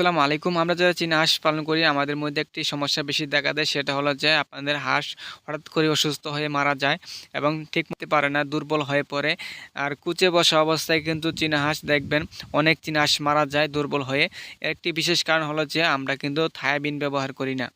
আসসালামু আলাইকুম। আমরা যারা চীনা হাঁস পালন করি, আমাদের মধ্যে একটি সমস্যা বেশি দেখা দেয়, সেটা হলো যে আপনাদের হাঁস হঠাৎ করে অসুস্থ হয়ে মারা যায় এবং ঠিক মতো পারে না, দুর্বল হয়ে পড়ে। আর কুচে বসা অবস্থায় কিন্তু চীনা হাঁস দেখবেন, অনেক চীনা হাঁস মারা যায় দুর্বল হয়ে। একটি বিশেষ কারণ হলো যে আমরা কিন্তু থায়াবিন ব্যবহার করি না।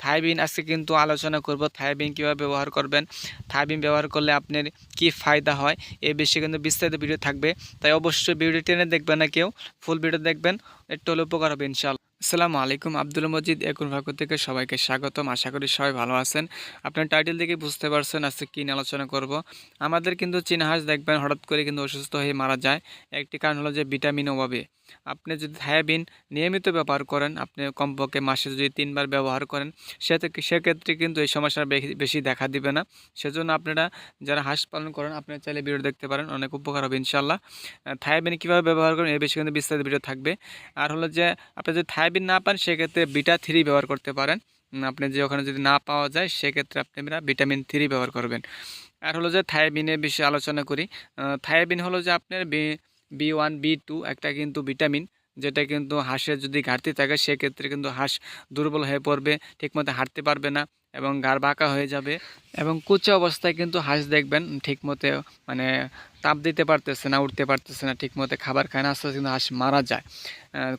থায়াবিন আজকে কিন্তু আলোচনা করব, থায়াবিন কীভাবে ব্যবহার করবেন, থায়াবিন ব্যবহার করলে আপনার কি ফায়দা হয় এই বিষয়ে কিন্তু বিস্তারিত ভিডিও থাকবে। তাই অবশ্যই ভিডিও টেনে দেখবেন না কেউ, ফুল ভিডিও দেখবেন। একটু হলে উপকার হবে ইনশাল্লাহ আসসালামু আলাইকুম, আব্দুল মজিদ, একুন ভাগ্য থেকে সবাইকে স্বাগতম। আশা করি সবাই ভালো আছেন। আপনার টাইটেল দেখে বুঝতে পারছেন আজকে কী নিয়ে আলোচনা করব। আমাদের কিন্তু চীনা হাঁস দেখবেন হঠাৎ করে কিন্তু অসুস্থ হয়ে মারা যায়। একটি কারণ হলো যে ভিটামিন অভাবে। আপনি যদি থায়াবিন নিয়মিত ব্যবহার করেন, আপনি কমপক্ষে মাসে যদি তিনবার ব্যবহার করেন সে সেক্ষেত্রে কিন্তু এই সমস্যা বেশি- দেখা দিবে না। সেজন্য আপনারা যারা হাঁস পালন করেন আপনারা চাইলে ভিডিও দেখতে পারেন, অনেক উপকার হবে ইনশাল্লাহ থায়াবিন কীভাবে ব্যবহার করেন এর বেশি কিন্তু বিস্তারিত ভিডিও থাকবে। আর হলো যে, আপনি যদি থায়াবিন না পান, সেক্ষেত্রে বিটা থ্রি ব্যবহার করতে পারেন। আপনি যে ওখানে যদি না পাওয়া যায়, সেক্ষেত্রে আপনারা ভিটামিন থ্রি ব্যবহার করবেন। আর হলো যে থায়াবিনের বিষয়ে আলোচনা করি। থায়াবিন হলো যে, আপনার বি ওয়ান বি টু একটা কিন্তু ভিটামিন যেটা কিন্তু হাঁসের যদি ঘাটতি থাকে, সেক্ষেত্রে কিন্তু হাঁস দুর্বল হয়ে পড়বে, ঠিকমতো হাঁটতে পারবে না এবং গাড় বাঁকা হয়ে যাবে এবং কুচে অবস্থায় কিন্তু হাঁস দেখবেন ঠিকমতো মানে তাপ দিতে পারতেছে না, উঠতে পারতেছে না, ঠিকমতো খাবার খায় না, আস্তে আস্তে কিন্তু হাঁস মারা যায়।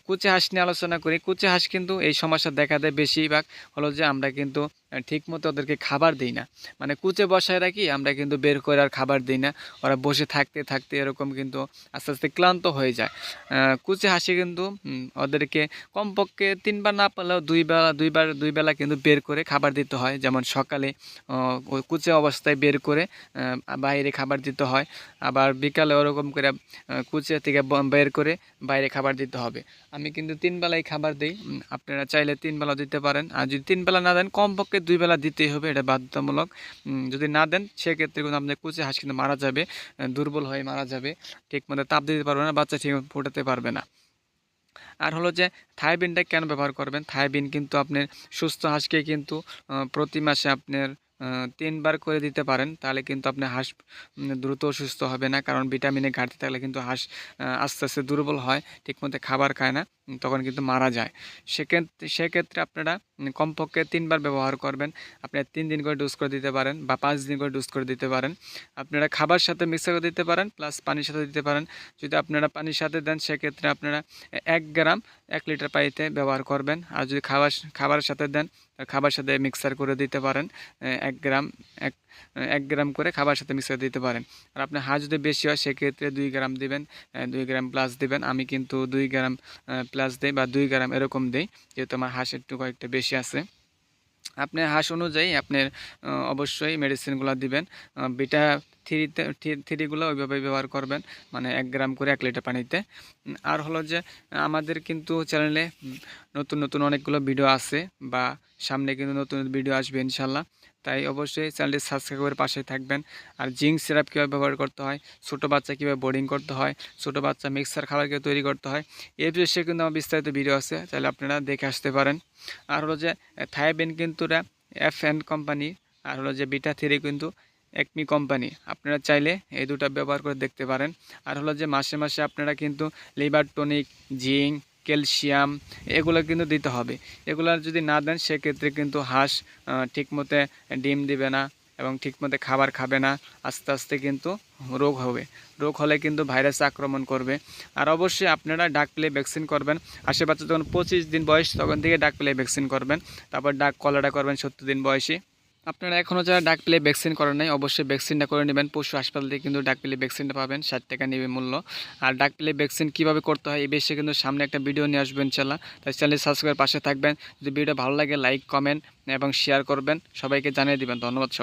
কুচে হাঁস নিয়ে আলোচনা করি। কুচে হাঁস কিন্তু এই সমস্যা দেখা দেয় বেশিরভাগ। হলো যে আমরা কিন্তু ঠিকমতো ওদেরকে খাবার দিই না। মানে কুচে বসায় রাখি, আমরা কিন্তু বের করে আর খাবার দিই না। ওরা বসে থাকতে থাকতে এরকম কিন্তু আস্তে আস্তে ক্লান্ত হয়ে যায়। কুচে হাসি কিন্তু ওদেরকে কমপক্ষে তিনবার না পারলেও দুই বেলা দুইবার দুই বেলা কিন্তু বের করে খাবার দিতে হয়। যেমন সকালে কুচে অবস্থায় বের করে বাইরে খাবার দিতে হয়। আবার বিকালে ওরকম করে আহ, কুচে থেকে বের করে বাইরে খাবার দিতে হবে। আমি কিন্তু তিন বেলায় খাবার দিই। আপনারা চাইলে তিন বেলা দিতে পারেন। আর যদি তিন বেলা না দেন কমপক্ষে দুই বেলা দিতেই হবে এটা বাধ্যতামূলক। যদি না দেন সেক্ষেত্রে কিন্তু আপনার কুচে হাঁস কিন্তু মারা যাবে দুর্বল হয়ে মারা যাবে। ঠিক মতো তাপ দিতে পারবে না বাচ্চা ঠিক ফোটাতে পারবে না। আর হলো যে থায়াবিনটা কেন ব্যবহার করবেন? থায়াবিন কিন্তু আপনার সুস্থ হাঁসকে কিন্তু প্রতি মাসে আপনার তিনবার করে দিতে পারেন, তাহলে কিন্তু আপনার হাঁস দ্রুত অসুস্থ হবে না। কারণ ভিটামিনের ঘাটতি থাকলে কিন্তু হাঁস আস্তে আস্তে দুর্বল হয়, ঠিকমতো খাবার খায় না তখন কিন্তু মারা যায়। সেক্ষেত্রে সেক্ষেত্রে আপনারা কমপক্ষে তিনবার ব্যবহার করবেন। আপনারা তিন দিন করে ডোজ করে দিতে পারেন বা পাঁচ দিন করে ডোজ করে দিতে পারেন। আপনারা খাবার সাথে মিক্স করে দিতে পারেন প্লাস পানির সাথে দিতে পারেন। যদি আপনারা পানির সাথে দেন, সেক্ষেত্রে আপনারা এক গ্রাম এক লিটার পানিতে ব্যবহার করবেন। আর যদি খাবার খাবারের সাথে দেন খাবার সাথে মিক্সার করে দিতে পারেন। এক গ্রাম, এক এক গ্রাম করে খাবার সাথে মিক্স করে দিতে পারেন। আর আপনার হাঁস যদি বেশি হয়, সেক্ষেত্রে দুই গ্রাম দিবেন দুই গ্রাম প্লাস দিবেন। আমি কিন্তু দুই গ্রাম প্লাস দিই বা দুই গ্রাম এরকম দিই, যেহেতু আমার হাঁস একটু কয়েকটা বেশি আছে। আপনার হাঁস অনুযায়ী আপনার অবশ্যই মেডিসিনগুলো দিবেন। বিটা থ্রিতে থ্রিগুলো ওইভাবে ব্যবহার করবেন মানে এক গ্রাম করে এক লিটার পানিতে। আর হলো যে, আমাদের কিন্তু চ্যানেলে নতুন নতুন অনেকগুলো ভিডিও আছে বা সামনে কিন্তু নতুন ভিডিও আসবে ইনশাল্লাহ। তাই অবশ্যই চ্যানেলটি সাবস্ক্রাইব করে পাশে থাকবেন। আর জিঙ্ক সিরাপ কীভাবে ব্যবহার করতে হয়, ছোটো বাচ্চা কীভাবে বোর্ডিং করতে হয়, ছোটো বাচ্চা মিক্সার খাবার কীভাবে তৈরি করতে হয় এই বিষয়ে কিন্তু আমার বিস্তারিত ভিডিও আছে, তাহলে আপনারা দেখে আসতে পারেন। আর হলো যে থাইবেন কিন্তু এফ এন কোম্পানি আর হলো যে বিটা থ্রি কিন্তু একমি কোম্পানি আপনারা চাইলে এই দুটো ব্যবহার করে দেখতে পারেন। আর হলো যে মাসে মাসে আপনারা কিন্তু লিভার টনিক জিঙ্ক ক্যালসিয়াম, এগুলো কিন্তু দিতে হবে। এগুলো যদি না দেন, সেক্ষেত্রে কিন্তু হাঁস ঠিকমতো ডিম দিবে না এবং ঠিকমতো খাবার খাবে না। আস্তে আস্তে কিন্তু রোগ হবে। রোগ হলে কিন্তু ভাইরাস আক্রমণ করবে। আর অবশ্যই আপনারা ডাক প্লে ভ্যাকসিন করবেন। আশেপাশে যখন পঁচিশ দিন বয়স, তখন থেকে ডাক প্লে ভ্যাকসিন করবেন। তারপর ডাক, কলাটা করবেন সত্তর দিন বয়সী। আপনারা এখনও যারা ডাক পেলে ভ্যাকসিন করেন নাই, অবশ্যই ভ্যাকসিনটা করে নেবেন। পশু হাসপাতাল থেকে কিন্তু ডাক পেলে ভ্যাকসিনটা পাবেন, ষাট টাকা নেবে মূল্য। আর ডাক পেলে ভ্যাকসিন কীভাবে করতে হয়, এই বিষয়ে কিন্তু সামনে একটা ভিডিও নিয়ে আসবেন ইনশাল্লাহ তাই চ্যানেল সাবস্ক্রাইব পাশে থাকবেন। যদি ভিডিও ভালো লাগে লাইক কমেন্ট এবং শেয়ার করবেন। সবাইকে জানিয়ে দেবেন। ধন্যবাদ।